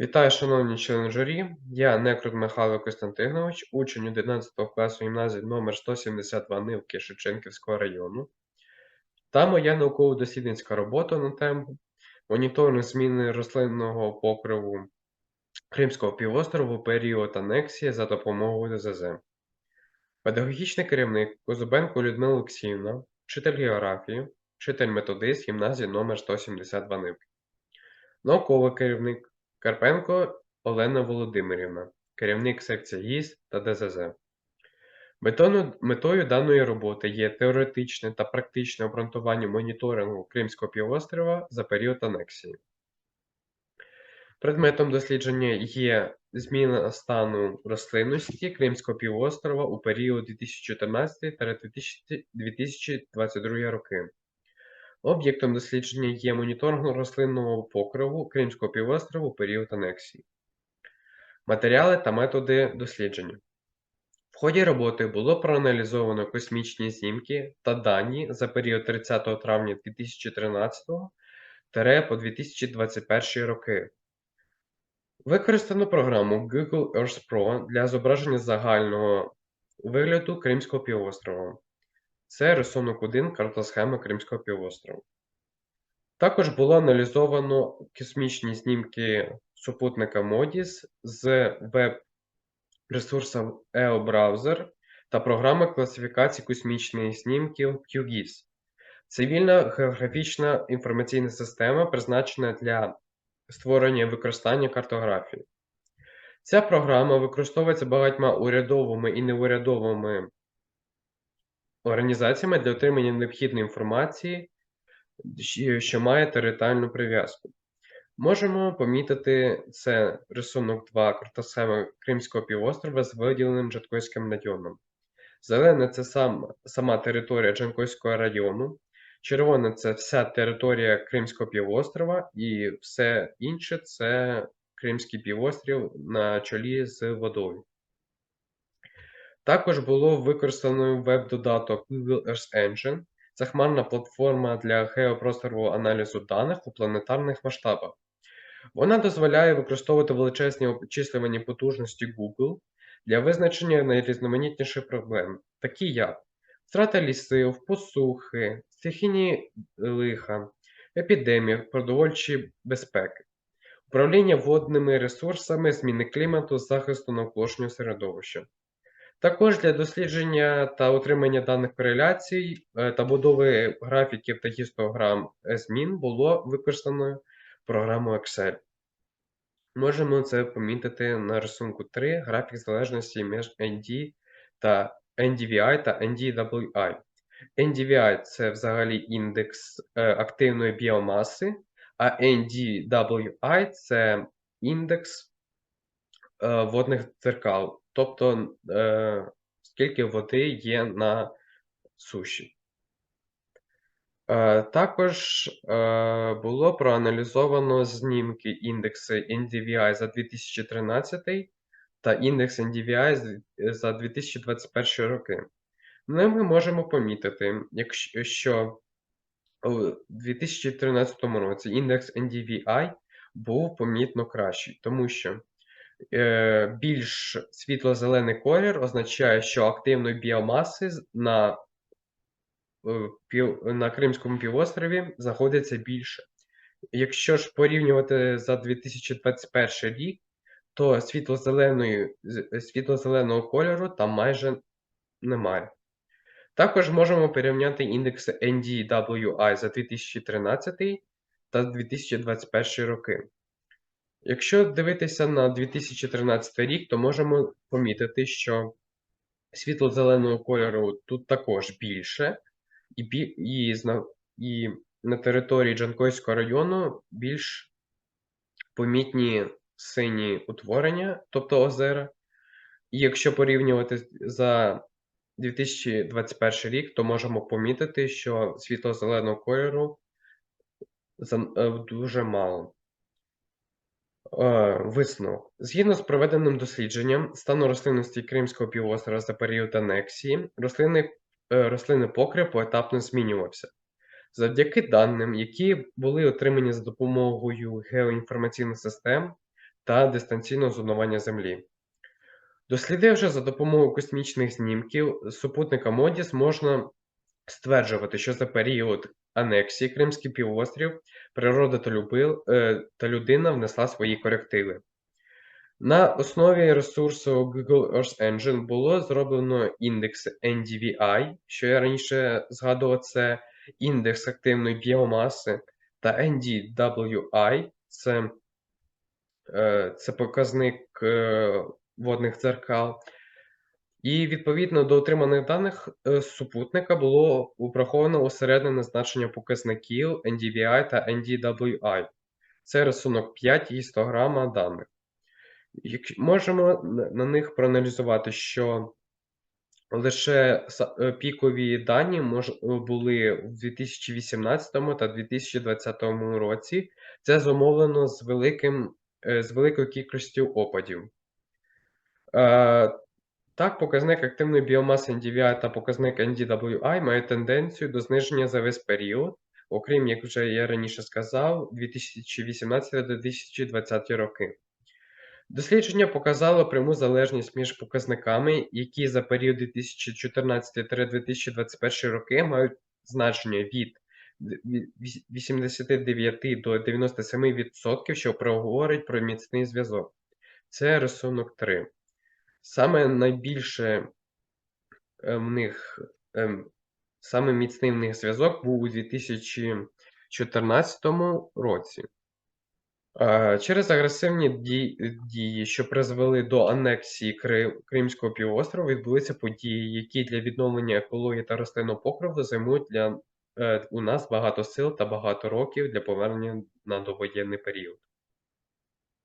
Вітаю, шановні члени журі. Я Некрут Михайло Костянтинович, учень 11 класу гімназії номер 172 Нивки Шевченківського району. Та моя науково-дослідницька робота на тему моніторинг зміни рослинного покриву Кримського півострову у період анексії за допомогою ДЗЗ. Педагогічний керівник Козубенко Людмила Олексіївна, вчитель географії, вчитель методист гімназії номер 172 Нивки. Науковий керівник Карпенко Олена Володимирівна, керівник секції ГІС та ДЗЗ. Метою, даної роботи є теоретичне та практичне обґрунтування моніторингу Кримського півострова за період анексії. Предметом дослідження є зміна стану рослинності Кримського півострова у період 2014-2022 роки. Об'єктом дослідження є моніторинг рослинного покриву Кримського півострову період анексії. Матеріали та методи дослідження. В ході роботи було проаналізовано космічні знімки та дані за період 30 травня 2013 по 2021 роки. Використано програму Google Earth Pro для зображення загального вигляду Кримського півострова. Це рисунок 1 картосхема Кримського півострову. Також було аналізовано космічні знімки супутника MODIS з веб-ресурсом EOBrowser та програми класифікації космічних знімків QGIS. Цивільна географічна інформаційна система призначена для створення і використання картографії. Ця програма використовується багатьма урядовими і неурядовими організаціями для отримання необхідної інформації, що має територіальну прив'язку. Можемо помітити це рисунок 2 картосхеми Кримського півострова з виділеним Джанкойським районом. Зелене це сам, сама територія Джанкойського району, червоне це вся територія Кримського півострова, і все інше це Кримський півострів на чолі з водою. Також було використано веб-додаток Google Earth Engine. Це хмарна платформа для геопросторового аналізу даних у планетарних масштабах. Вона дозволяє використовувати величезні обчислювані потужності Google для визначення найрізноманітніших проблем, такі як втрата лісів, посухи, стихійні лиха, епідемії, продовольчі безпеки, управління водними ресурсами, зміни клімату, захисту навколишнього середовища. Також для дослідження та отримання даних кореляцій е, та будови графіків та гістограм змін було використано програму Excel. Можемо це помітити на рисунку 3 графік залежності між ND та NDVI та NDWI. NDVI це взагалі індекс е, активної біомаси, а NDWI це індекс е, водних дзеркал тобто е, скільки води є на суші. Е, також е, було проаналізовано знімки індекси NDVI за 2013 та індекс NDVI за 2021 роки. Ну, ми можемо помітити, якщо у 2013 році індекс NDVI був помітно кращий, тому що більш світло-зелений колір означає, що активної біомаси на е, на Кримському півострові знаходиться більше. Якщо ж порівнювати за 2021 рік, то світло-зеленої, світло-зеленого кольору там майже немає. Також можемо порівняти індекси NDWI за 2013 та 2021 роки. Якщо дивитися на 2013 рік, то можемо помітити, що світло-зеленого кольору тут також більше, і і, і на території Джанкойського району більш помітні сині утворення, тобто озера. І якщо порівнювати за 2021 рік, то можемо помітити, що світло-зеленого кольору е, дуже мало. Е, висновок. Згідно з проведеним дослідженням стану рослинності Кримського півострова за період анексії, рослинний, е, рослинний покрив поетапно змінювався. Завдяки даним, які були отримані за допомогою геоінформаційних систем та дистанційного зонування Землі. Дослідивши за допомогою космічних знімків супутника MODIS, можна стверджувати, що за період анексії Кримський півострів природа та, люби, е, та людина внесла свої корективи. На основі ресурсу Google Earth Engine було зроблено індекс NDVI, що я раніше згадував, це індекс активної біомаси, та NDWI це, е, це показник е, водних дзеркал. І відповідно до отриманих даних е, супутника було враховано усереднене значення показників NDVI та NDWI. Це рисунок 5 гістограма даних. Можемо на- них проаналізувати, що лише е, пікові дані е, були в 2018 та 2020 році. Це зумовлено з великим, з великою кількістю опадів. Так, показник активної біомаси NDVI та показник NDWI мають тенденцію до зниження за весь період, окрім, як вже я раніше сказав, 2018-2020 роки. Дослідження показало пряму залежність між показниками, які за період 2014-2021 роки мають значення від 89 до 97%, що проговорить про міцний зв'язок. Це рисунок 3. Саме найбільше е, в них, ем, саме міцний в них зв'язок був у 2014 році. Е, Через агресивні дії, що призвели до анексії Кримського півострова, відбулися події, які для відновлення екології та рослинного покриву займуть для е, у нас багато сил та багато років для повернення на довоєнний період.